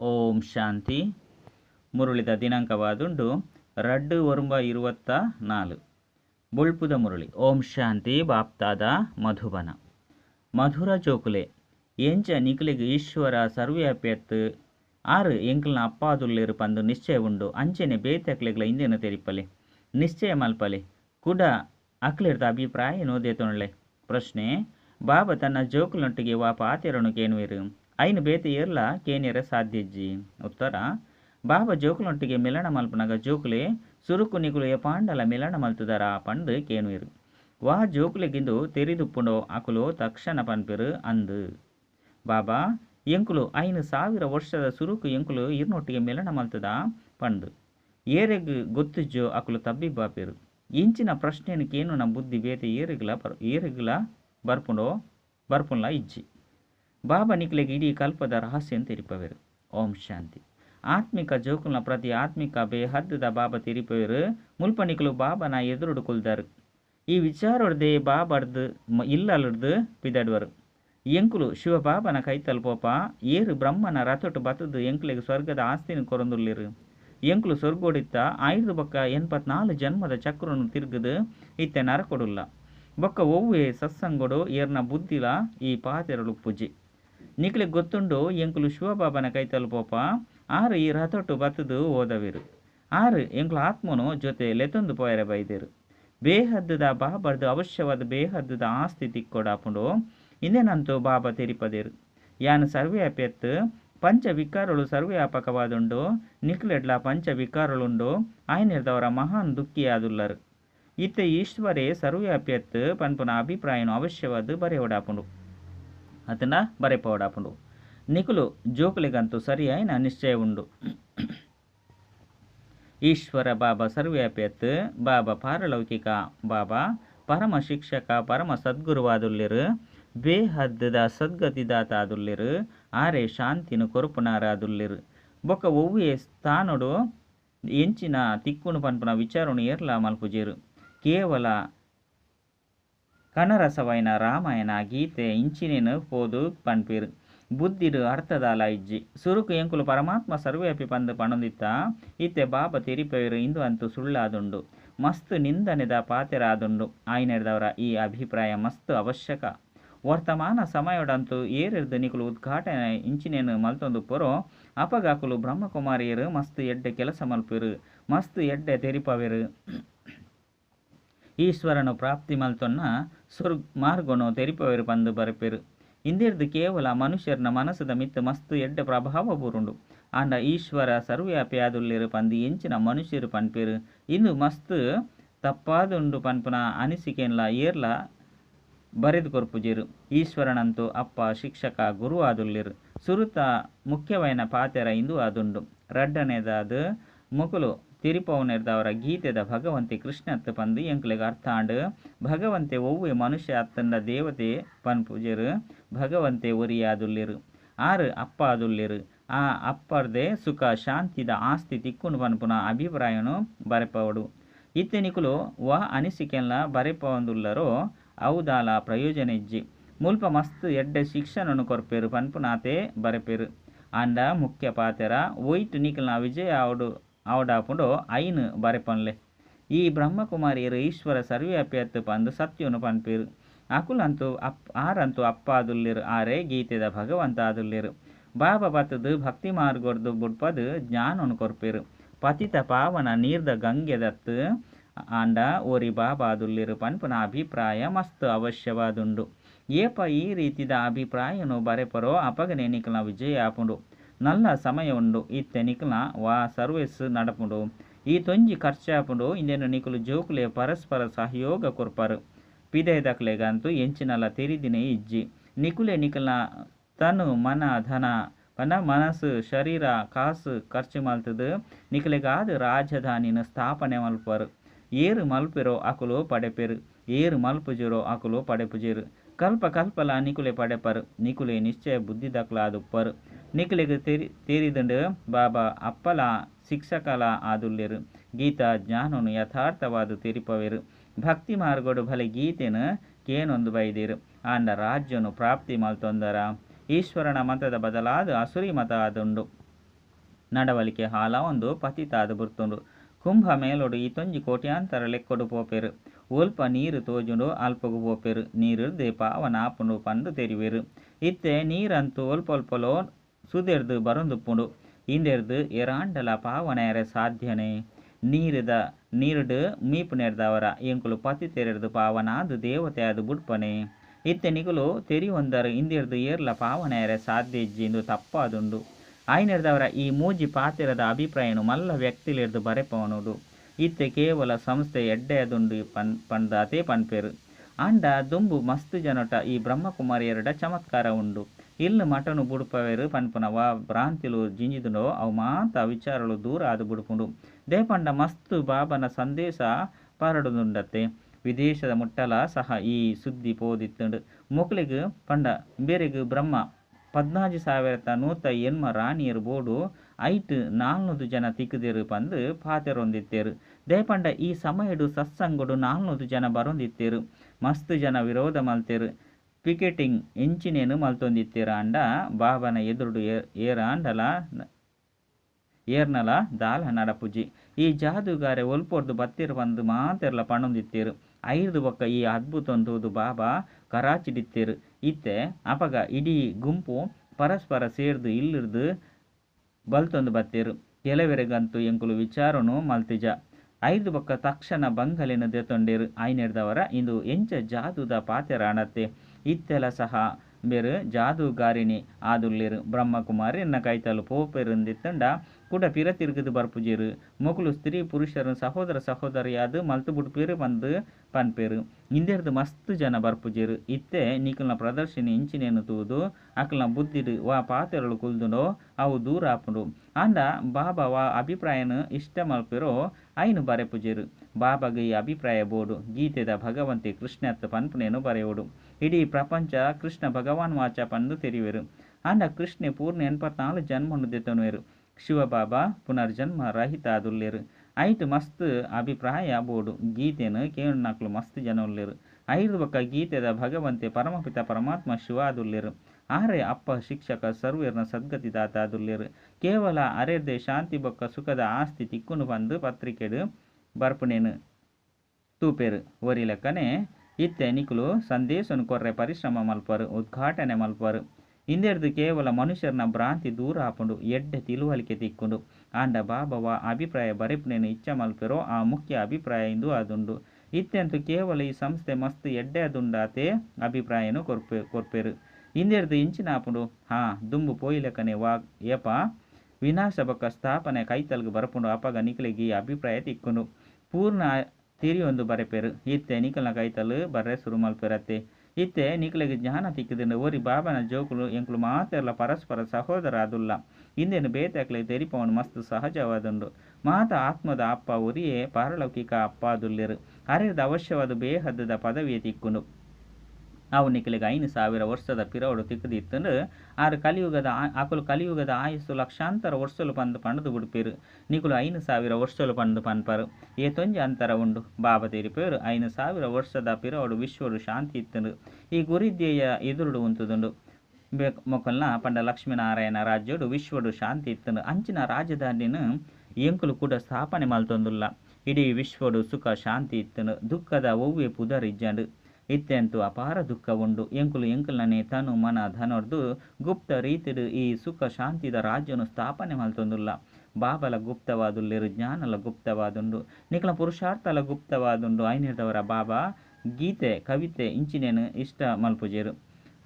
ಓಂ ಶಾಂತಿ. ಮುರುಳಿದ ದಿನಾಂಕವಾದುಂಡು ರಡ್ಡು ಒರುಂಬ ಇರುವತ್ತ ನಾಲು ಬೊಳ್ಪುದ ಮುರುಳಿ. ಓಂ ಶಾಂತಿ ಬಾಪ್ತಾದ ಮಧುಬನ. ಮಧುರ ಜೋಕುಲೆ ಎಂಚ ನಿಕ್ಲಿಗ್ ಈಶ್ವರ ಸರ್ವ್ಯಾಪ್ಯತ್ ಆರು ಎಂಕ್ಲ್ನ ಅಪ್ಪಾದುಲ್ಲಿರು ಪಂದು ನಿಶ್ಚಯ ಉಂಡು. ಅಂಚೆನೆ ಬೇತಕ್ಲೆಗ್ಲ ಇಂದಿನ ತೆರಿಪಲೆ. ನಿಶ್ಚಯ ಮಲ್ಪಲೆ. ಕುಡ ಅಕ್ಲಿರ್ದ ಅಭಿಪ್ರಾಯ ನೋದೇತೊಣಲೆ ಪ್ರಶ್ನೆ, ಬಾಬಾ ತನ್ನ ಜೋಕುಲೊಟ್ಟಿಗೆ ವಾಪ ಆತೆರನು ಕೇನುವೆರು. ಐನು ಬೇತೆ ಏರ್ಲ ಕೇನಿಯರ ಸಾಧ್ಯಜ್ಜಿ? ಉತ್ತರ, ಬಾಬಾ ಜೋಕುಲೊಟ್ಟಿಗೆ ಮಿಲನ ಮಲ್ಪನಗ ಜೋಕುಲೆ, ಸುರುಕು ನಿಗುಲು ಪಾಂಡಲ ಮಿಲನ ಮಲ್ತುದರ ಪಂಡು ಕೇನುವೆರು ವಾ ಜೋಕುಲೆಗಿಂದು ತೆರಿದುಪ್ಪುಂಡೋ ಅಕುಲು ತಕ್ಷಣ ಪನ್ಪಿರು ಅಂದು. ಬಾಬಾ, ಎಂಕುಲು ಐನು ಸಾವಿರ ವರ್ಷದ ಸುರುಕು ಎಂಕುಲು ಇರ್ನೊಟ್ಟಿಗೆ ಮಿಲನ ಮಲ್ತದ ಪಂಡು ಏರೆಗ್ ಗೊತ್ತುಜ್ಜೋ ಅಕುಲು ತಬ್ಬಿ ಬಾಪಿರು ಇಂಚಿನ ಪ್ರಶ್ನೆಯನ್ನು ಕೇನು ನಮ್ಮ ಬುದ್ಧಿ ಬೇತೆ ಏರಿಗ್ಲ ಬರ್ ಏರಿಗ್ಲ ಬರ್ಪುಂಡೋ ಬರ್ಪುನ್ಲ ಇಜ್ಜಿ. ಬಾಬಾ ನಿಕ್ಲೆಗೆ ಇಡೀ ಕಲ್ಪದ ರಹಸ್ಯನ್ ತೆರಿಪವೆರು ಓಂ ಶಾಂತಿ. ಆತ್ಮಿಕ ಜೋಕುಲ್ನ ಪ್ರತಿ ಆತ್ಮಿಕ ಬೇಹದ್ದದ ಬಾಬಾ ತೆರಿಪವೆರು ಮುಲ್ಪ ನಿಕ್ಲು ಬಾಬನ ಎದುರುಡು ಕುಲ್ದರು ಈ ವಿಚಾರೊಡ್ದೆ ಬಾಬರ್ದು ಇಲ್ಲಲಡ್ದು ಪಿದಡ್ವರು. ಎಂಕುಲು ಶಿವ ಬಾಬನ ಕೈತಲ್ಪೋಪ ಏರು ಬ್ರಹ್ಮನ ರಥೊಟ್ಟು ಬತ್ತದು ಎಂಕುಲಿಗೆ ಸ್ವರ್ಗದ ಆಸ್ತಿನ ಕೊರೊಂದುಲ್ಲಿರು ಎಂಕ್ಲು ಸ್ವರ್ಗೋಡಿತ್ತ ಆಯ್ದು ಬೊಕ್ಕ ಎನ್ಪತ್ನಾಲು ಜನ್ಮದ ಚಕ್ರನು ತಿರುಗದು ಇತ್ತೆ ನರಕೊಡುಲ್ಲ. ಬೊಕ್ಕ ಒವ್ವೆ ಸತ್ಸಂಗೊಡು ಏರ್ನ ಬುದ್ಧಿಲ ಈ ಪಾತೆರಳು ಪೂಜೆ. ನಿಕ್ಲಿಗೆ ಗೊತ್ತುಂಡು, ಎಂಕುಲು ಶಿವಬಾಬನ ಕೈ ತಲುಪೋಪ. ಆರು ಈ ರಥೊಟ್ಟು ಬತ್ತದು ಓದವಿರು. ಆರು ಎಂಕ್ಲು ಆತ್ಮನು ಜೊತೆ ಲೆತೊಂದು ಪೋಯರೆ ಬೈದೇರು. ಬೇಹದ್ದದ ಬಾಬರ್ದು ಅವಶ್ಯವಾದ ಬೇಹದ್ದದ ಆಸ್ತಿ ತಿಕ್ಕೊಡಾಪುಂಡು ಇನ್ನೇನಂತೂ ಬಾಬಾ ತಿರಿಪದಿರು. ಯಾನು ಸರ್ವ್ಯಾಪ್ಯತ್ ಪಂಚ ವಿಕಾರಗಳು ಸರ್ವ್ಯಾಪಕವಾದುಂಡು ನಿಕ್ಲೆಡ್ಲ ಪಂಚ ವಿಕಾರಳುಂಡು. ಆಯ್ನಿರ್ದವರ ಮಹಾನ್ ದುಃಖಿಯಾದುಲ್ಲರು. ಇತ್ತೆ ಈಶ್ವರೇ ಸರ್ವ್ಯಾಪ್ಯತ್ ಪನ್ಪುನ ಅಭಿಪ್ರಾಯನು ಅವಶ್ಯವಾದ ಬರೆಯೋಡಾಪುಂಡು ಅದನ್ನ ಬರೆಪೋಡಾಪುಂಡು ನಿಕುಲು ಜೋಕುಲಿಗಂತೂ ಸರಿಯಾಯಿನ ನಿಶ್ಚಯ ಉಂಡು. ಈಶ್ವರ ಬಾಬಾ ಸರ್ವ್ಯಾಪ್ಯತ್ ಬಾಬಾ ಪಾರಲೌಕಿಕ, ಬಾಬಾ ಪರಮ ಶಿಕ್ಷಕ ಪರಮ ಸದ್ಗುರುವಾದುಲ್ಲಿರು ಬೇಹದ್ದದ ಸದ್ಗತಿದಾತಾದುಲ್ಲಿರು ಆರೆ ಶಾಂತಿನು ಕೊರುಪುನಾರಾದುಲ್ಲಿರು ಬೊಕ್ಕ ಒವ್ವೆ ಸ್ಥಾನಡು ಎಂಚಿನ ತಿಕ್ಕುಣು ಪನ್ಪುನ ವಿಚಾರಣೆ ಏರ್ಲ ಮಲ್ಪುಜೇರು ಕೇವಲ ಕನರಸವೈನ ರಾಮಾಯಣ ಗೀತೆ ಇಂಚಿನೇನು ಪೋದು ಪನ್ಪೇರು. ಬುದ್ಧಿಡು ಅರ್ಥದಾಲ ಇಜ್ಜಿ ಸುರುಕು ಎಂಕುಲು ಪರಮಾತ್ಮ ಸರ್ವೇಪಿ ಪಂದು ಪಣೊಂದಿತ್ತ. ಇತ್ತೆ ಬಾಬ ತೆರಿಪೇರು ಇಂದು ಅಂತೂ ಸುಳ್ಳಾದುಂಡು. ಮಸ್ತ್ ನಿಂದನೆದ ಪಾತೆರಾದುಂಡು. ಆಯ್ನೆಡ್ದವರ ಈ ಅಭಿಪ್ರಾಯ ಮಸ್ತ್ ಅವಶ್ಯಕ. ವರ್ತಮಾನ ಸಮಯಡಂತೂ ಏರಿರ್ದು ನಿಕುಲು ಉದ್ಘಾಟನೆ ಇಂಚಿನೇನು ಮಲ್ತೊಂದು ಪೊರೋ. ಅಪಗಾಕುಲು ಬ್ರಹ್ಮಕುಮಾರಿಯರು ಮಸ್ತ್ ಎಡ್ಡೆ ಕೆಲಸ ಮಲ್ಪಿರು. ಮಸ್ತ್ ಎಡ್ಡೆ ತೆರಿಪವೆರು. ಈಶ್ವರನು ಪ್ರಾಪ್ತಿ ಮಲ್ತೊನ್ನ ಸ್ವರ್ಗ್ ಮಾರ್ಗನು ತೆರಿಪವರು ಬಂದು ಬರಪೆರು. ಇಂದಿರ್ದು ಕೇವಲ ಮನುಷ್ಯರ್ನ ಮನಸ್ಸದ ಮಿತ್ತು ಮಸ್ತು ಎಡ್ಡ ಪ್ರಭಾವ ಬೂರುಂಡು. ಆಂಡ ಈಶ್ವರ ಸರ್ವ್ಯಾಪಿಯಾದುಲ್ಲಿರು ಪಂದು ಎಂಚಿನ ಮನುಷ್ಯರು ಪನ್ಪೆರು. ಇಂದು ಮಸ್ತ್ ತಪ್ಪಾದುಂಡು ಪನ್ಪುನ ಅನಿಸಿಕೆನ್ಲ ಏರ್ಲ ಬರೆದು ಕೊರ್ಪುಜಿರು ಈಶ್ವರನಂತೂ ಅಪ್ಪ, ಶಿಕ್ಷಕ, ಗುರು ಆದುಲ್ಲಿರು. ಸುರುತ ಮುಖ್ಯವೈನ ಪಾತೆರ ಇಂದು ಆದುಂಡು. ರಡ್ಡನೇದಾದ ಮುಕುಲು ತಿರುಪವನೆರ್ದವರ ಗೀತೆದ ಭಗವಂತೆ ಕೃಷ್ಣತ್ ಪಂದು ಎಂಕ್ಲೆಗ್ ಅರ್ಥಾಂಡ್ ಭಗವಂತೆ ಒವ್ವೆ ಮನುಷ್ಯ ಅತ್ತಂಡ ದೇವತೆ ಪನ್ಪುಜರು, ಭಗವಂತೆ ಒರಿಯಾದುಲ್ಲಿರು, ಆರು ಅಪ್ಪ ಆ ಅಪ್ಪರ್ದೆ ಸುಖ ಶಾಂತಿದ ಆಸ್ತಿ ತಿಕ್ಕುನು ಪನ್ಪುನ ಅಭಿಪ್ರಾಯನು ಬರೆಪವಡು. ಇತ್ತೆನಿಕುಲು ವ ಅನಿಸಿಕೆಲ್ಲ ಬರೆಪವಂದುಲ್ಲರೋ ಅವುದಾಲ ಪ್ರಯೋಜನ ಇಜ್ಜಿ ಮುಲ್ಪ ಮಸ್ತ್ ಎಡ್ಡೆ ಶಿಕ್ಷಣನು ಕೊರ್ಪೆರು ಪನ್ಪುನಾತೆ ಬರೆಪೆರು. ಆಂಡ ಮುಖ್ಯ ಪಾತೆರ ಒಯ್ಟ್ ನಿಕಲ್ನ ವಿಜಯ ಅವಡು ಅವಡಾಪುಂಡು ಐನು ಬರೆಪನ್ಲೆ ಈ ಬ್ರಹ್ಮಕುಮಾರಿಯರು ಈಶ್ವರ ಸರ್ವ್ಯಾಪ್ಯತ್ ಪಂದು ಸತ್ಯವನ್ನು ಪನ್ಪೀರು. ಅಕುಲಂತೂ ಅಪ್, ಆರಂತೂ ಅಪ್ಪ ಆರೇ ಆರೆ ಗೀತೆದ ಭಗವಂತ ಆದುಲ್ಲಿರು ಬಾಬಾ ಬತ್ತದು, ಭಕ್ತಿ ಮಾರ್ಗೊರ್ದು, ಬುಡ್ಪದು ಜ್ಞಾನನು ಕೊರ್ಪೇರು. ಪತಿತ ಪಾವನ, ನೀರ್ದ ಗಂಗೆದತ್ತು ಆಂಡ ಓರಿ ಬಾಬಾದುಲ್ಲಿರು ಪನ್ಪುನ ಅಭಿಪ್ರಾಯ ಮಸ್ತ್ ಅವಶ್ಯವಾದುಂಡು. ಏಪ ಈ ರೀತಿದ ಅಭಿಪ್ರಾಯನು ಬರೆಪರೋ ಅಪಗನೆ ನಿಖಲ ವಿಜಯ ಆಪುಂಡು. ನಲ್ಲ ಸಮಯ ಉಂಡು ಇತ್ತೆ ನಿಕಲ್ನ ವಾ ಸರ್ವಿಸ್ ನಡಪುಂಡು ಈ ತೊಂಜಿ ಖರ್ಚಾಪುಂಡು ಇಂದೇನು ನಿಕಲು ಜೋಕುಲೆ ಪರಸ್ಪರ ಸಹಯೋಗ ಕೊರ್ಪರು ಪಿದೆದಕ್ಲೆಗಂತೂ ಎಂಚಿನಲ್ಲ ತೆರಿದಿನೇ ಇಜ್ಜಿ ನಿಕುಲೆ ನಿಕಲ್ನ ತನು ಮನ ಧನ ಪನ ಮನಸ್ಸು ಶರೀರ ಕಾಸು ಖರ್ಚು ಮಲ್ತದು ನಿಕಲೆಗಾದ ರಾಜಧಾನಿನ ಸ್ಥಾಪನೆ ಮಲ್ಪರು ಏರು ಮಲ್ಪಿರೋ ಅಕುಲು ಪಡೆಪೆರು ಏರು ಮಲ್ಪುಜಿರೋ ಅಕುಲು ಪಡೆಪುಜಿರು ಕಲ್ಪ ಕಲ್ಪಲ ನಿಕುಲೆ ಪಡೆಪರು ನಿಕುಲೆ ನಿಶ್ಚಯ ಬುದ್ಧಿ ದಕ್ಲಾದುಪ್ಪರು ನಿಕುಲೆಗೆ ತೆರಿ, ತೇರಿದಂಡು ಬಾಬಾ ಅಪ್ಪಲ ಶಿಕ್ಷಕಲ ಆದುಲ್ಲೆರು ಗೀತಾ ಜ್ಞಾನನು ಯಥಾರ್ಥವಾದ ತೆರಿಪವೆರು. ಭಕ್ತಿ ಮಾರ್ಗಡು ಭಲೆ ಗೀತೆನು ಕೇನೊಂದು ಬೈದಿರು. ಆಂಡ ರಾಜ್ಯನು ಪ್ರಾಪ್ತಿ ಮಲ್ತೊಂದರ ಈಶ್ವರನ ಮತದ ಬದಲಾದ ಅಸುರಿ ಮತ ಆದುಂಡು. ನಡವಳಿಕೆ ಹಾಲ ಒಂದು ಪತಿತಾದ ಬುರ್ತುಂಡು. ಕುಂಭ ಮೇಲೊಡು ಈತೊಂಜಿ ತೊಂಜಿ ಕೋಟ್ಯಾಂತರ ಲೆಕ್ಕೊಡು ಪೋಪೆರು. ಒಲ್ಪ ನೀರು ತೋಜುಂಡು ಅಲ್ಪಗು ಪೋಪೆರು. ದೇಪ ಅವನ ಆಪುಂಡು ಪಂಡು ತೆರಿವೆರು. ಇತ್ತೆ ನೀರಂತೂ ಒಲ್ಪೊಲ್ಪಲೋ ಸುದೆರ್ದು ಬರೊಂದುಪ್ಪುಂಡು ಇಂದೆರ್ದು ಎರಾಂಡಲ ಪಾವನೆಯರೆ ಸಾಧ್ಯನೆ. ನೀರಿದ, ನೀರುಡು ಮೀಪು ನೆರ್ದವರ ಎಂಕುಲು ಪತಿ ತೆರೆದು ಪಾವನಾದು ದೇವತೆ ಅದು ಬುಡ್ಪನೆ. ಇತ್ತೆ ನಿಗುಲು ತೆರಿ ಒಂದರು ಇಂದಿರ್ದು ಏರ್ಲ ಪಾವನೆಯರೆ ಸಾಧ್ಯ ಎಂದು ತಪ್ಪಾದುಂಡು. ಆಯ್ನೆರ್ದವರ ಈ ಮೂಜಿ ಪಾತಿರದ ಅಭಿಪ್ರಾಯನು ಮಲ್ಲ ವ್ಯಕ್ತಿಲಿರ್ದು ಬರೆಪವನುಡು ಇತ್ತೆ ಕೇವಲ ಸಂಸ್ಥೆ ಎಡ್ಡೆಯದುಂಡು ಪನ್ ಪಂಡಾತೆ ಪನ್ಪೆರು. ಅಂಡ ದುಂಬು ಮಸ್ತ್ ಜನಟ ಈ ಬ್ರಹ್ಮಕುಮಾರಿಯರಡ ಚಮತ್ಕಾರ ಉಂಡು. ಇಲ್ಲು ಮಟನು ಬುಡುಪವೆರು ಪನ್ಪುನವ, ಭ್ರಾಂತಿಲು ಜಿಂಜಿದುನು, ಅವು ಮಾತ ವಿಚಾರಲು ದೂರ ಆದು ಬುಡುಪುಂಡು. ದೇಪಂಡ ಮಸ್ತು ಬಾಬನ ಸಂದೇಶ ಪರಡುದುಂಡತ್ತೆ. ವಿದೇಶದ ಮುಟ್ಟಲ ಸಹ ಈ ಸುದ್ದಿ ಪೋದಿತ್ತುಂಡು. ಮೊಕ್ಲಿಗೆ ಪಂಡ ಬೇರೆಗ್ ಬ್ರಹ್ಮ ಪದ್ನಾಜು ಸಾವಿರದ ನೂತ ಎನ್ಮ ರಾಣಿಯರು ಬೋಡು ಐಟ್ ನಾಲ್ನೂದು ಜನ ತಿಕ್ಕದಿರು ಪಂದು ಪಾತೆರೊಂದಿತ್ತೇರು ದೇಪಂಡ ಈ ಸಮಯಡು ಸತ್ಸಂಗಡು ನಾಲ್ನೂದು ಜನ ಬರೊಂದಿತ್ತೇರು. ಮಸ್ತ್ ಜನ ವಿರೋಧ ಮಲ್ತೇರು. ಎಂಚಿನೇನು ಮಲ್ತೊಂದಿತ್ತೇರ ಅಂಡ, ಬಾಬನ ಎದುರುಡು ಏರ ಅಂಡಲ ಏರ್ನಲ ದಾಲ ನಡಪುಜಿ ಈ ಜಾದುಗಾರೆ ಒಲ್ಪೊರ್ದು ಬತ್ತಿರ ಬಂದು ಮಾತೆರ್ಲ ಪಣೊಂದಿತ್ತೀರು. ಐದು ಬೊಕ್ಕ ಈ ಅದ್ಭುತೊಂದು ಬಾಬಾ ಕರಾಚಿಡಿತ್ತೀರು. ಇತ್ತೆ ಅಪಗ ಇಡೀ ಗುಂಪು ಪರಸ್ಪರ ಸೇರ್ದು ಇಲ್ಲಿರ್ದು ಬಲ್ತೊಂದು ಬತ್ತೀರು. ಕೆಲವೆರೆಗಂತೂ ಎಂಕುಲು ವಿಚಾರನು ಮಲ್ತಿಜ. ಐದು ಬೊಕ್ಕ ತಕ್ಷಣ ಬಂಗಲಿನ ದೆತೊಂಡೇರು ಐನೆಡ್ದವರ ಇಂದು ಎಂಚ ಜಾದುದ ಪಾತೆರ ಅಣತ್ತೆ ಸಹ ಬೇರು ಜಾದುಗಾರಿಣಿ ಆದುಲ್ಲೇರು ಬ್ರಹ್ಮಕುಮಾರಿ ಎನ್ನ ಕೈತಲು ಪೋಪೆರುಂದಿತ್ತಂಡ ಕೂಡ ಪಿರ ತಿರುಗದು ಬರ್ಪುಜೇರು. ಮೊಕುಲು ಸ್ತ್ರೀ ಪುರುಷರು ಸಹೋದರ ಸಹೋದರಿಯಾದ ಮಲ್ತು ಬುಡ್ಪೇರು ಬಂದು ಪನ್ಪೇರು. ಇಂದೆರ್ದು ಮಸ್ತ್ ಜನ ಬರ್ಪುಜೇರು. ಇತ್ತೆ ನಿಕಲ್ನ ಪ್ರದರ್ಶನಿ ಇಂಚಿನೇನು ತೂದು ಅಕಲ್ನ ಬುದ್ಧಿಡು ವಾ ಪಾತೆರಳು ಕುಲ್ದುಂಡೋ, ಅವು ದೂರ ಆಪುಂಡು. ಅಂಡ ಬಾಬಾ ವಾ ಅಭಿಪ್ರಾಯನು ಇಷ್ಟ ಮಲ್ಪೆರೋ ಐನು ಬರೆಪುಜೇರು. ಬಾಬಾಗ ಈ ಅಭಿಪ್ರಾಯ ಬೋಡು. ಗೀತೆದ ಭಗವಂತೆ ಕೃಷ್ಣತ್ ಪನ್ಪುನೇನು ಬರೆಯೋಡು. ಇಡೀ ಪ್ರಪಂಚ ಕೃಷ್ಣ ಭಗವಾನ್ ವಾಚ ಪಂದು ತೆರಿವೆರು ಅಂಡ ಕೃಷ್ಣೆ ಪೂರ್ಣ ಎನ್ಪತ್ನಾಲ್ ಜನ್ಮನು ದೆತನುವೆರು ಶಿವಬಾಬಾ ಪುನರ್ಜನ್ಮ ರಹಿತ ಆದುಲ್ಲೇರು ಐಟ್ ಮಸ್ತ್ ಅಭಿಪ್ರಾಯ ಬೋಡು. ಗೀತೆನು ಕೇಳನಾಕ್ಲು ಮಸ್ತ್ ಜನ ಉಲ್ಲೇರು ಐದು ಬೊಕ್ಕ ಗೀತೆದ ಭಗವಂತೆ ಪರಮಪಿತ ಪರಮಾತ್ಮ ಶಿವ ಆದುಲ್ಲೇರು ಆರೆ ಅಪ್ಪ ಶಿಕ್ಷಕ ಸರ್ವೇರ್ನ ಸದ್ಗತಿ ದಾತ ಆದುಲ್ಲೇರು ಕೇವಲ ಅರೆರ್ದೆ ಶಾಂತಿ ಬೊಕ್ಕ ಸುಖದ ಆಸ್ತಿ ತಿಕ್ಕುನು ಬಂದು ಪತ್ರಿಕೆಡು ಬರ್ಪುನೇನು ತೂಪೇರು. ಒರಿ ಇತ್ತೆ ನಿಕುಲು ಸಂದೇಶನು ಕೊರ್ರೆ ಪರಿಶ್ರಮ ಮಲ್ಪರು, ಉದ್ಘಾಟನೆ ಮಲ್ಪರು. ಇಂದೆರ್ದು ಕೇವಲ ಮನುಷ್ಯರನ್ನ ಭ್ರಾಂತಿ ದೂರ ಹಾಕೊಂಡು ಎಡ್ಡೆ ತಿಳುವಳಿಕೆ ತಿಕ್ಕೊಂಡು. ಆಂಡ ಬಾಬವ ಅಭಿಪ್ರಾಯ ಬರೆಪ್ನೇನು ಇಚ್ಛೆ ಮಲ್ಪಿರೋ, ಆ ಮುಖ್ಯ ಅಭಿಪ್ರಾಯ ಇಂದು ಅದುಂಡು. ಇತ್ತೆಂತೂ ಕೇವಲ ಈ ಸಂಸ್ಥೆ ಮಸ್ತ್ ಎಡ್ಡೆ ಅದುಂಡಾತೆ ಅಭಿಪ್ರಾಯನು ಕೊರ್ಪೆ, ಕೊರ್ಪೆರು. ಇಂದೆರ್ದು ಇಂಚಿನ ಹಾಪುಂಡು, ಹಾ, ದುಂಬು ಪೋಯಿಲಕನೆ ವಾ ಏಪ ವಿನಾಶ ಬೊಕ್ಕ ಸ್ಥಾಪನೆ ಕೈತಲ್ಗೆ ಬರಪುಂಡು ಅಪಗ ನಿಕಲಿಗೆ ಈ ಅಭಿಪ್ರಾಯ ತಿಕ್ಕೊಂಡು. ಪೂರ್ಣ ತಿರಿಯೊಂದು ಬರೆಪೆರು ಇತ್ತೆ ನಿಕಲ್ನ ಕೈತಲು ಬರ್ರೆ ಸುರು ಮಲ್ಪೆರತ್ತೆ ಇತ್ತೆ ನಿಕಲಿಗೆ ಜ್ಞಾನ ತಿಕ್ಕಿದ್ರೆ ಓರಿ ಬಾಬನ ಜೋಕುಲು, ಎಂಕುಲು ಮಾತೆರ್ಲ ಪರಸ್ಪರ ಸಹೋದರ ಅದುಲ್ಲ ಇಂದೇನು ಬೇತಕ್ಲೆ ತೆರಿಪವನು ಮಸ್ತ್ ಸಹಜವಾದುಂಡು. ಮಾತ ಆತ್ಮದ ಅಪ್ಪ ಒರಿಯೇ ಪಾರಲೌಕಿಕ ಅಪ್ಪ ಅದುಲ್ಲಿರು ಅರೆದ ಅವಶ್ಯವಾದ ಬೇಹದ್ದದ ಪದವಿಯ ತಿಕ್ಕುಂಡು ಅವು ನಿಕಲಿಗೆ ಐನು ಸಾವಿರ ವರ್ಷದ ಪಿರವಡು ತಿಕ್ಕದಿತ್ತಂದ್ರೆ, ಆರು ಕಲಿಯುಗದ ಅಕುಲು ಕಲಿಯುಗದ ಆಯಸ್ಸು ಲಕ್ಷಾಂತರ ವರ್ಷಲು ಪಂದು ಪಂಡದು ಬಿಡ್ಪೇರು. ನಿಕುಲು ಐನು ಸಾವಿರ ವರ್ಷಲು ಪಂದು ಪನ್ಪರು. ಏ ತೊಂಜೆ ಅಂತರ ಉಂಡು. ಬಾಬ ತೆರಿಪೇರು ಐನು ಸಾವಿರ ವರ್ಷದ ಪಿರವಡು ವಿಶ್ವಡು ಶಾಂತಿ ಇತ್ತಂದು. ಈ ಗುರಿದ್ಯೆಯ ಎದುರುಡು ಉಂತುದುಂಡು. ಮೊಕಲ್ನ ಪಂಡ ಲಕ್ಷ್ಮೀನಾರಾಯಣ ರಾಜ್ಯಡು ವಿಶ್ವಡು ಶಾಂತಿ ಇತ್ತಂಡು ಅಂಚಿನ ರಾಜಧಾನಿನ ಎಂಕುಲು ಕೂಡ ಸ್ಥಾಪನೆ ಮಲ್ತೊಂದುಲ್ಲ. ಇಡೀ ವಿಶ್ವಡು ಸುಖ ಶಾಂತಿ ಇತ್ತನು ದುಃಖದ ಒವ್ವೆ ಪುದರಿಜ್ಜಂಡು. ಇತ್ತೆಂತು ಅಪಾರ ದುಃಖ ಉಂಡು ಎಂಕುಲು ಎಂಕುಲನೆ ತನು ಮನ ಧನೊರ್ದು ಗುಪ್ತ ರೀತಿಡು ಈ ಸುಖ ಶಾಂತಿದ ರಾಜ್ಯನು ಸ್ಥಾಪನೆ ಮಲ್ತೊಂದುಲ್ಲ ಬಾಬಲ ಗುಪ್ತವಾದುಲ್ಲಿರು ಜ್ಞಾನಲ ಗುಪ್ತವಾದುಂಡು ನಿಕಲ ಪುರುಷಾರ್ಥಲ ಗುಪ್ತವಾದುಂಡು ಐನಿರ್ದವರ ಬಾಬಾ, ಗೀತೆ, ಕವಿತೆ, ಇಂಚಿನೇನು ಇಷ್ಟ ಮಲ್ಪುಜೇರು.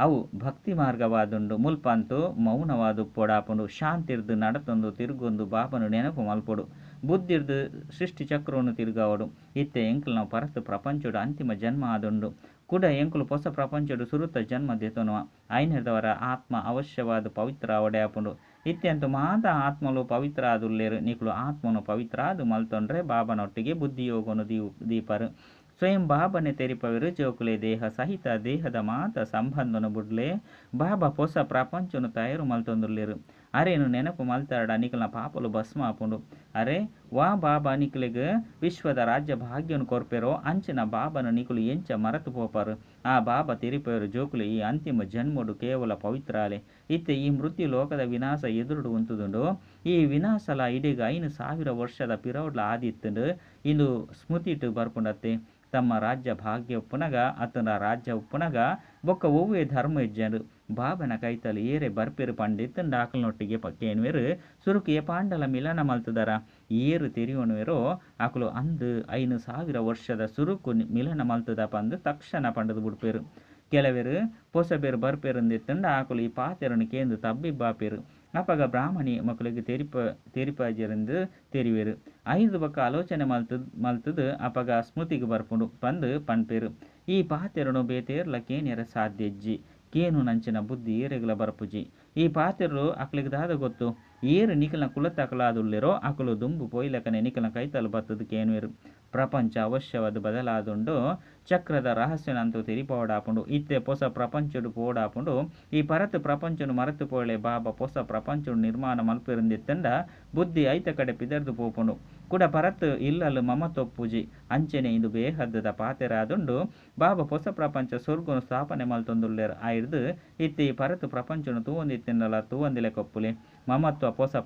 ಅವು ಭಕ್ತಿ ಮಾರ್ಗವಾದುಂಡು ಮುಲ್ಪಂತು ಮೌನವಾದು ಪೊಡಾಪುಂಡು ಶಾಂತಿರ್ದು ನಡತೊಂದು ತಿರುಗೊಂದು ಬಾಬನು ನೆನಪು ಮಲ್ಪೊಡು. ಬುದ್ಧಿರ್ದು ಸೃಷ್ಟಿ ಚಕ್ರವನ್ನು ತಿರುಗಾವಡು. ಇತ್ತೆ ಎಂಕುಲು ನಾವು ಪರಸ್ತು ಪ್ರಪಂಚಡು ಅಂತಿಮ ಜನ್ಮ ಆದುಂಡು. ಕೂಡ ಎಂಕುಲು ಹೊಸ ಪ್ರಪಂಚಡು ಸುರುತ ಜನ್ಮ ದೇತನು ಐನರ್ದವರ ಆತ್ಮ ಅವಶ್ಯವಾದ ಪವಿತ್ರ ಅವಡೆಯಾಪುಂಡು ಇತ್ತೆಂತು ಮಾತ ಆತ್ಮಲು ಪವಿತ್ರ ಆದುಲ್ಲೇರು. ನಿಕುಲು ಆತ್ಮನು ಪವಿತ್ರ ಆದು ಮಲ್ತೊಂಡ್ರೆ ಬಾಬನೊಟ್ಟಿಗೆ ಬುದ್ಧಿಯೋಗನು ದೀ ದೀಪರು. ಸ್ವಯಂ ಬಾಬನೆ ತೆರಿಪವಿರು ಜೋಕುಲೆ ದೇಹ ಸಹಿತ ದೇಹದ ಮಾತ ಸಂಬಂಧನು ಬುಡ್ಲೆ. ಬಾಬಾ ಹೊಸ ಪ್ರಪಂಚನು ತಯಾರು ಮಲ್ತೊಂದುಲ್ಲೇರು. ನೆನಪು ಮಲ್ತಾಡ ನಿಖಲ್ನ ಪಾಪಲು ಭಸ್ಮ ಆಪುಂಡು ಅರೆ, ವಾ ಬಾಬಾ ನಿಖಲಿಗೆ ವಿಶ್ವದ ರಾಜ್ಯ ಭಾಗ್ಯನು ಕೊರ್ಪೆರೋ, ಅಂಚಿನ ಬಾಬನ ನಿಖಲು ಎಂಚ ಮರೆತು ಪೋಪಾರು ಆ ಬಾಬಾ ತಿರಿಪೇರು ಜೋಕುಲು, ಈ ಅಂತಿಮ ಜನ್ಮಡು ಕೇವಲ ಪವಿತ್ರಾಲೆ ಇತ್ತೆ ಈ ಮೃತ್ಯು ಲೋಕದ ವಿನಾಶ ಎದುರುಡು ಉಂತುದುಂಡು. ಈ ವಿನಾಶಲ ಇಡೀಗ ಐನು ಸಾವಿರ ವರ್ಷದ ಪಿರೌಡ್ಲ ಆದಿತ್ತುಂಡು. ಇಂದು ಸ್ಮೃತಿಟ್ಟು ಬರ್ಪುಂಡತ್ತೆ. ತಮ್ಮ ರಾಜ್ಯ ಭಾಗ್ಯ ಉಪ್ಪುನಗ ಅತನ ರಾಜ್ಯ ಉಪ್ಪುನಗ ಬೊಕ್ಕ ಒವ್ವೇ ಧರ್ಮ ಇಜ್ಜಂಡು ಬಾಬನ ಕೈತಲು ಏರೆ ಬರ್ಪೆರು ಪಂಡಿತ್ ಆಕಲ್ನೊಟ್ಟಿಗೆ ಸುರುಕು ಏ ಪಾಂಡಲ ಮಿಲನ ಮಲ್ತದರ. ಏರು ತೆರಿಯೋನುವೆರೋ. ಆಕಲು ಅಂದು ಐನು ಸಾವಿರ ವರ್ಷದ ಸುರುಕು ಮಿಲನ ಮಲ್ತದ ಪಂದು ತಕ್ಷಣ ಪಂಡದು ಬಿಡ್ಪೇರು. ಕೆಲವೆರು ಪೊಸಬೇರು ಬರ್ಪೇರಂದಿತ್ತಂಡು ಆಕಲು ಈ ಪಾತೆರನ್ನು ಕೇಂದು ತಬ್ಬಿ ಬಾಪೇರು ಅಪಗ ಬ್ರಾಹ್ಮಣಿ ಮಕ್ಕಳಿಗೆ ತೆರಿಪ, ತೆರಿಪಾಜರೆಂದು ತೆರಿವೆರು. ಐದು ಬಕ್ಕ ಆಲೋಚನೆ ಮಲ್ತದ್, ಮಲ್ತದು ಅಪಗ ಸ್ಮೃತಿಗೆ ಬರ್ಪುಂಡು ಪಂದು ಪನ್ಪೇರು. ಈ ಬೇತೇರ್ಲ ಕೇನ್ಯರ ಸಾಧ್ಯಜ್ಜಿ ಕೇನು ನಂಚಿನ ಬುದ್ಧಿ ಏರೆಗಲ ಬರಪುಜಿ. ಈ ಪಾತೆರು ಅಕ್ಲಿಗೆ ದಾದ ಗೊತ್ತು. ಏರು ನಿಖಲ್ನ ಕುಲತಕಲಾದುಳ್ಳಿರೋ ಅಕಲು ದುಂಬು ಪೊಯ್ಲಕನೆ ನಿಖಲ್ನ ಕೈತಲು ಬತ್ತದು ಕೇನುವೆರು ಪ್ರಪಂಚ ಅವಶ್ಯವಾದ ಬದಲಾದುಂಡು, ಚಕ್ರದ ರಹಸ್ಯನಂತೂ ತೆರಿಪೋಡಾಪುಂಡು, ಇತ್ತೆ ಪೊಸ ಪ್ರಪಂಚಡು ಪೋಡಾಪುಂಡು, ಈ ಪರತ್ ಪ್ರಪಂಚನು ಮರೆತು ಪೋಳೆ ಬಾಬಾ ಪೊಸ ಪ್ರಪಂಚಡು ನಿರ್ಮಾಣ ಮಲ್ಪಿರಂದಿತ್ತಂಡ, ಬುದ್ಧಿ ಐತ ಕಡೆ ಪಿದರ್ದು ಪೋಪುಂಡು. ಕೂಡ ಪರತ್ ಇಲ್ಲಲು ಮಮತೊಪ್ಪುಜಿ. ಅಂಚನೆ ಇಂದು ಬೇಹದ್ದದ ಪಾತೆರಾದುಂಡು. ಬಾಬಾ ಹೊಸ ಪ್ರಪಂಚ ಸ್ವರ್ಗನು ಸ್ಥಾಪನೆ ಮಲ್ತೊಂದುಲ್ಲೆರ್. ಆಯ್ದು ಇತ್ತಿ ಈ ಪರತ್ ಪ್ರಪಂಚನು ತೂವೊಂದಿತ್ತಿನ್ನಲ ತೂವೊಂದಿಲೆ ಕೊಪ್ಪುಲೆ. ಮಮತ್ವ ಪೊಸ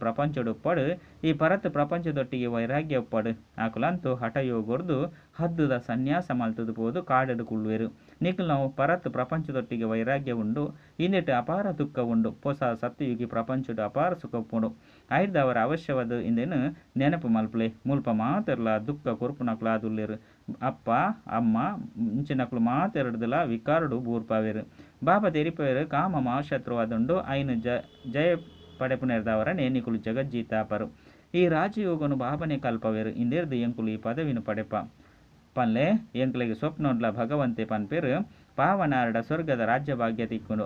ಪಡು ಈ ಪರತ್ ಪ್ರಪಂಚದೊಟ್ಟಿಗೆ ವೈರಾಗ್ಯ ಉಪ್ಪಡು ಆಕುಲಂತೂ ಹಠಯೋಗೊರ್ದು ಹದ್ದುದ ಸನ್ಯಾಸ ಮಲ್ತದು ಪೋದು ಕಾಡದು ಕುಳ್ಳುವೆರು ನಿಖಲ್ ನಾವು ಪರತ್ ಪ್ರಪಂಚದೊಟ್ಟಿಗೆ ವೈರಾಗ್ಯ ಉಂಡು ಇನ್ನಿಟ್ಟು ಅಪಾರ ದುಃಖ ಉಂಡು ಹೊಸ ಸತ್ಯಯುಗಿ ಪ್ರಪಂಚದ ಅಪಾರ ಸುಖ ಆಯ್ದ ಅವರ ಅವಶ್ಯವಾದ ಇಂದೇನು ನೆನಪು ಮಲ್ಪಲೆ. ಮುಲ್ಪ ಮಾತೆರ್ಲ ದುಃಖ ಕೊರ್ಪುನಕ್ಲಾದುಲ್ಲೆರು ಅಪ್ಪ, ಅಮ್ಮ ಇಂಚಿನಕ್ಲು ಮಾತೆರಡ್ದಲ ವಿಕಾರಡು ಬೂರ್ಪಾವೆರು. ಬಾಬಾ ತೆರಿಪೇರು, ಕಾಮ ಮಹಾಶತ್ರುವಾದುಂಡು, ಐನು ಜ, ಜಯ ಪಡೆಪುನೆರ್ದವರ ನೇನಿಕುಲು ಜಗಜ್ಜೀತಾಪರು ಈ ರಾಜಯೋಗನು ಬಾಬನೆ ಕಲ್ಪವೇರು, ಇಂದೇರ್ದು ಎಂಕುಲು ಈ ಪದವಿನ ಪಡೆಪ. ಪನ್ಲೆ, ಎಂಕ್ಲೆಗೆ ಸ್ವಪ್ನೊಡ್ಲ ಭಗವಂತೆ ಪನ್ಪೇರು, ಪಾವನಾರಡ ಸ್ವರ್ಗದ ರಾಜ್ಯ ಭಾಗ್ಯ ತಿಕ್ಕೊಂಡು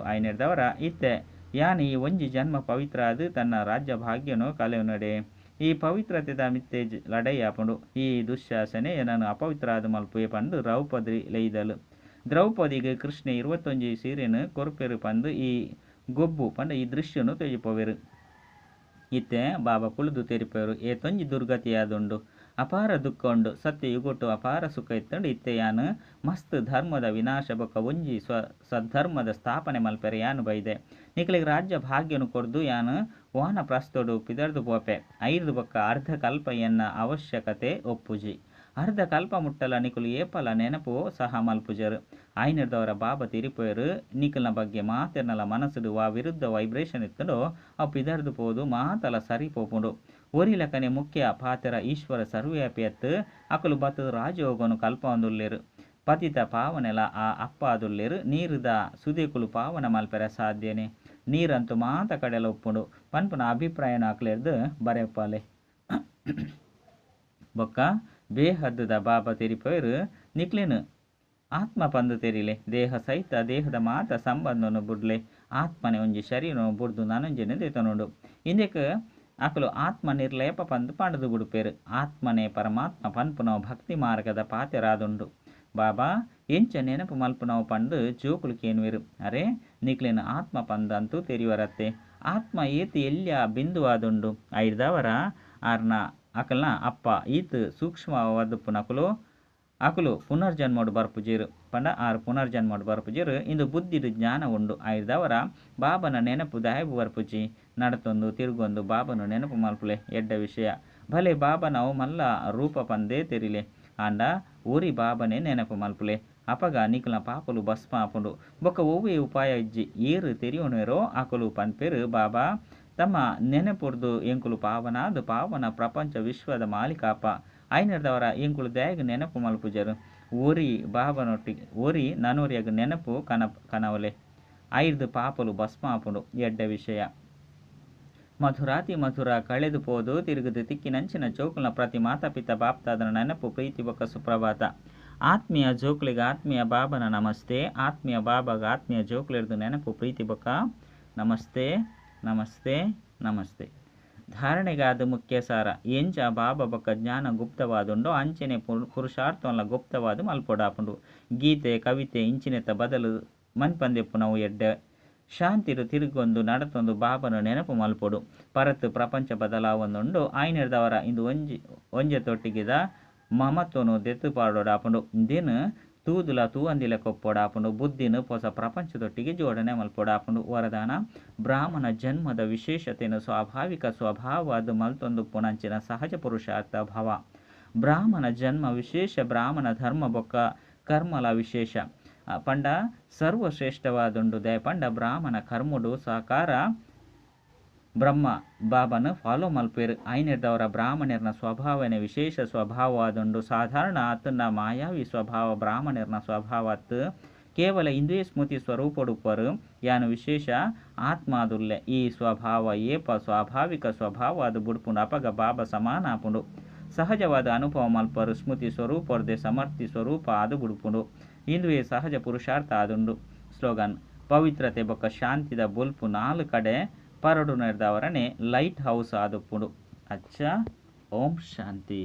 ಇತ್ತೆ. ಯಾನಿ ಈ ಒಂಜಿ ಜನ್ಮ ಪವಿತ್ರ ಅದು ತನ್ನ ರಾಜ್ಯ ಭಾಗ್ಯನು ಕಲೆಯು ನಡೆ ಈ ಪವಿತ್ರತೆದ ಮಿತ್ತೆ ಲಡೈ ಲಡೈಯಾಪುಂಡು ಈ ದುಶ್ಯಾಸನೆ ನಾನು ಅಪವಿತ್ರ ಆದ ಮಲ್ಪುವೆ ಪಂದು ದ್ರೌಪದಿ ಲೈದಲು. ದ್ರೌಪದಿಗೆ ಕೃಷ್ಣ ಇರುವತ್ತೊಂಜಿ ಸೀರೆನು ಕೊರ್ಪೆರು ಪಂದು ಈ ಗೊಬ್ಬು, ಪಂಡ ಈ ದೃಶ್ಯನು ತೆಜಿಪೋವೆರು ಇತ್ತೆ, ಬಾಬಾ ಕುಳಿದು ತೆರಿಪೇರು ಏತೊಂಜಿ ದುರ್ಗತಿಯಾದುಂಡು. ಅಪಾರ ದುಃಖ ಉಂಡು ಸತ್ಯ ಯುಗೊಟ್ಟು ಅಪಾರ ಸುಖ ಇತ್ತಂಡು. ಇತ್ತೆ ಯಾನು ಮಸ್ತ್ ಧರ್ಮದ ವಿನಾಶ ಬೊಕ್ಕ ಒಂಜಿ ಸ್ವ, ಸದ್ಧರ್ಮದ ಸ್ಥಾಪನೆ ಮಲ್ಪೆರೆ ಯಾನು ಬೈದೆ. ನಿಖಲಿಗೆ ರಾಜ್ಯ ಭಾಗ್ಯನು ಕೊಡ್ದು ಯಾನು ವಾನ ಪ್ರಸ್ತೋಡು ಪಿದರ್ದು ಪೋಪೆ. ಐದು ಬೊಕ್ಕ ಅರ್ಧ ಕಲ್ಪ ಎನ್ನ ಅವಶ್ಯಕತೆ ಒಪ್ಪುಜಿ. ಅರ್ಧ ಕಲ್ಪ ಮುಟ್ಟಲ ನಿಕುಲು ಏಪಲ ನೆನಪು ಸಹ ಮಲ್ಪುಜರು. ಆಯ್ನಿರ್ದವರ ಬಾಬ ತಿರುಪೇರು, ನಿಖಲ್ನ ಬಗ್ಗೆ ಮಾತೆರ್ನಲ ಮನಸ್ಸುಡು ಆ ವಿರುದ್ಧ ವೈಬ್ರೇಷನ್ ಇತ್ತಂಡು ಅವು ಪಿದರ್ದು ಪೋದು, ಮಾತಲ ಸರಿ ಪೋಪುಂಡು. ಒರಿಲಕನೆ ಮುಖ್ಯ ಪಾತೆರ ಈಶ್ವರ ಸರ್ವ್ಯಾಪಿಯತ್ತು ಅಕಲು ಬತ್ತದ ರಾಜಯೋಗನು ಕಲ್ಪವೊಂದುಲ್ಲೇರು ಪತಿತ ಪಾವನೆಲ ಆ ಅಪ್ಪ ಅದುಲ್ಲೇರು ನೀರುದ ಸುದೀಕುಲು ಪಾವನ ಮಲ್ಪೆರ ಸಾಧ್ಯನೆ. ನೀರಂತೂ ಮಾತ ಕಡೆಲ ಉಪ್ಪುಂಡು ಪನ್ಪುನ ಅಭಿಪ್ರಾಯನ ಹಾಕ್ಲೇರ್ದು ಬರೆಯಪ್ಪಾಲೆ ಬೊಕ್ಕ, ಬೇಹದ್ದುದ ಬಾಬಾ ತೆರಿಪೋಯರು ನಿಕ್ಲೆನು ಆತ್ಮ ಪಂದು ತೆರಿಲೆ, ದೇಹ ಸಹಿತ ದೇಹದ ಮಾತ ಸಂಬಂಧವನ್ನು ಬುಡ್ಲೆ. ಆತ್ಮನೆ ಒಂಜಿ ಶರೀರನು ಬುಡ್ದು ನನಂಜನೆ ದೇತನುಂಡು ಇಂದೆಕ್ ಅಕಲು ಆತ್ಮ ನಿರ್ಲೇಪ ಪಂದು ಪಾಂಡದು ಬುಡುಪೇರು ಆತ್ಮನೆ ಪರಮಾತ್ಮ ಪನ್ಪುನವು ಭಕ್ತಿ ಮಾರ್ಗದ ಪಾತೆರಾದುಂಡು ಬಾಬಾ, ಎಂಚ ನೆನಪು ಮಲ್ಪುನವು ಪಂಡು ಜೋಕುಲು ಕೇನುವೆರು. ಅರೆ, ನಿಕ್ಲಿನ ಆತ್ಮ ಪಂದಂತೂ ತೆರಿವರತ್ತೆ. ಆತ್ಮ ಏತಿ ಎಲ್ಯ ಬಿಂದುವಾದುಂಡು. ಐದವರ ಅರ್ನ ಅಕಲ್ನ ಅಪ್ಪ ಈತ್ ಸೂಕ್ಷ್ಮವಾದಪ್ಪು ನಕಲು ಅಕಲು ಪುನರ್ಜನ್ಮಡು ಬರ್ಪುಜೇರು ಪಂಡ ಆರು ಪುನರ್ಜನ್ಮಡು ಬರ್ಪುಜೇರು ಇಂದು ಬುದ್ಧಿದು ಜ್ಞಾನ ಉಂಡು ಐದವರ ಬಾಬನ ನೆನಪು ದಯಬು ಬರ್ಪುಜಿ ನಡತೊಂದು ತಿರುಗೊಂದು ಬಾಬನು ನೆನಪು ಮಲ್ಪುಲೆ, ಎಡ್ಡ ವಿಷಯ. ಭಲೆ ಬಾಬನವು ಮಲ್ಲ ರೂಪ ಪಂದೇ ತೆರಿಲೆ. ಆಂಡ ಊರಿ ಬಾಬನೆ ನೆನಪು ಮಲ್ಪುಲೆ. ಅಪಗ ನಿಖಲ ಪಾಪಲು ಬಸ್ ಆಪುಂಡು ಬೊಕ್ಕ ಓವೇ ಉಪಾಯ ಇಜ್ಜಿ. ಏರು ತೆರಿಯೋಣೆರೋ ಆಕಲು ಪನ್ಪೆರು ಬಾಬಾ. ತಮ್ಮ ನೆನಪುರ್ದು ಎಂಕುಲು ಪಾವನಾದು ಪಾವನ ಪ್ರಪಂಚ ವಿಶ್ವದ ಮಾಲೀಕಾಪ. ಐನರ್ದವರ ಎಂಕುಲು ದಯಗ ನೆನಪು ಮಲ್ಪುಜರು. ಓರಿ ಬಾಬನೊಟ್ಟಿಗೆ ಓರಿ ನನೋರಿಯಾಗ ನೆನಪು ಕನ, ಕನವಲೆ. ಐರ್ದು ಪಾಪಲು ಭಸ್ಮ ಆಪುಂಡು ಎಡ್ಡ ವಿಷಯ. ಮಧುರಾತಿ ಮಧುರ ಕಳೆದು ಪೋದು ತಿರುಗದು ತಿಕ್ಕಿನಂಚಿನ ಜೋಕುಲ ಪ್ರತಿ ಮಾತಾಪಿತ ಬಾಪ್ತಾದನ ನೆನಪು ಪ್ರೀತಿ ಬೊಕ್ಕ ಸುಪ್ರಭಾತ. ಆತ್ಮೀಯ ಜೋಕುಲಿಗೆ ಆತ್ಮೀಯ ಬಾಬನ ನಮಸ್ತೆ, ಆತ್ಮೀಯ ಬಾಬಾಗ ಆತ್ಮೀಯ ಜೋಕ್ಲಿರ್ದು ನೆನಪು ಪ್ರೀತಿ ಬೊಕ್ಕ ನಮಸ್ತೆ ನಮಸ್ತೆ ನಮಸ್ತೆ. ಧಾರಣೆಗಾದ ಮುಖ್ಯ ಸಾರ, ಎಂಚ ಬಾಬಾ ಬೊಕ್ಕ ಜ್ಞಾನ ಗುಪ್ತವಾದುಂಡು, ಅಂಚನೆ ಪುರು ಪುರುಷಾರ್ಥವಲ್ಲ ಗುಪ್ತವಾದು ಮಲ್ಪೊಡಾಪುಂಡು. ಗೀತೆ, ಕವಿತೆ, ಇಂಚಿನೆತ್ತ ಬದಲು ಮನ್ಪಂದೆಪ್ಪು ನಾವು ಎಡ್ಡೆ. ಶಾಂತಿರು ತಿರುಗೊಂದು ನಡತೊಂದು ಬಾಬನು ನೆನಪು ಮಲ್ಪೊಡು. ಪರತ್ತು ಪ್ರಪಂಚ ಬದಲಾವೊಂದುಂಡು ಆಯ್ನೆಡ್ದವರ ಇಂದು ಒಂಜಿ, ಒಂಜೆ ತೊಟ್ಟಿಗಿದ ಮಮತ್ವನು ದೆತ್ತು ಪಾಡೋಡಾಪುಂಡು ಇಂದೇನು ತೂದುಲ ತೂವಂದಿಲ ಕೊಪ್ಪೋಡಾಪುಂಡು ಬುದ್ಧಿನ ಹೊಸ ಪ್ರಪಂಚದೊಟ್ಟಿಗೆ ಜೋಡಣೆ ಮಲ್ಪೊಡಾಪುಂಡು ವರದಾನ. ಬ್ರಾಹ್ಮಣ ಜನ್ಮದ ವಿಶೇಷತೆಯನ್ನು ಸ್ವಾಭಾವಿಕ ಸ್ವಭಾವದ ಮಲ್ತೊಂದು ಪುಣಂಚಿನ ಸಹಜ ಪುರುಷಾರ್ಥ ಭಾವ. ಬ್ರಾಹ್ಮಣ ಜನ್ಮ ವಿಶೇಷ, ಬ್ರಾಹ್ಮಣ ಧರ್ಮ ಬೊಕ್ಕ ಕರ್ಮಲ ವಿಶೇಷ. ಪಂಡ ಸರ್ವಶ್ರೇಷ್ಠವಾದುಂಡು ದಯ ಪಂಡ ಬ್ರಾಹ್ಮಣ ಕರ್ಮುಡು ಸಾಕಾರ ಬ್ರಹ್ಮ ಬಾಬನ ಫಾಲೋ ಮಲ್ಪೇರು. ಐನೆರ್ದವರ ಬ್ರಾಹ್ಮಣರ್ನ ಸ್ವಭಾವನೆ ವಿಶೇಷ ಸ್ವಭಾವ ಅದೊಂದು ಸಾಧಾರಣ ಆತನ ಮಾಯಾವಿ ಸ್ವಭಾವ, ಬ್ರಾಹ್ಮಣರ್ನ ಸ್ವಭಾವತ್ ಕೇವಲ ಇಂದ್ರಿಯ ಸ್ಮೃತಿ ಸ್ವರೂಪಡುಪರು. ಯಾನು ವಿಶೇಷ ಆತ್ಮಾದುಲ್ಲೆ. ಈ ಸ್ವಭಾವ ಏಪ ಸ್ವಾಭಾವಿಕ ಸ್ವಭಾವ ಅದು ಬುಡ್ಪುಂಡು ಅಪಗ ಬಾಬ ಸಮಾನ ಆಪುಂಡು ಸಹಜವಾದ ಅನುಭವ ಮಲ್ಪರು ಸ್ಮೃತಿ ಸ್ವರೂಪರ್ದೆ ಸಮರ್ಥಿ ಸ್ವರೂಪ ಅದು ಬುಡ್ಪುಂಡು. ಇಂದ್ರಿಯ ಸಹಜ ಪುರುಷಾರ್ಥ ಆದುಂಡು. ಸ್ಲೋಗನ್, ಪವಿತ್ರತೆ ಬೊಕ್ಕ ಶಾಂತಿದ ಬುಲ್ಪು ನಾಲ್ಕು ಕಡೆ ಪರಡು ನಡೆದವರನೆ ಲೈಟ್ ಹೌಸ್ ಆದುಪ್ಪುಡು. ಅಚ್ಚ ಓಂ ಶಾಂತಿ.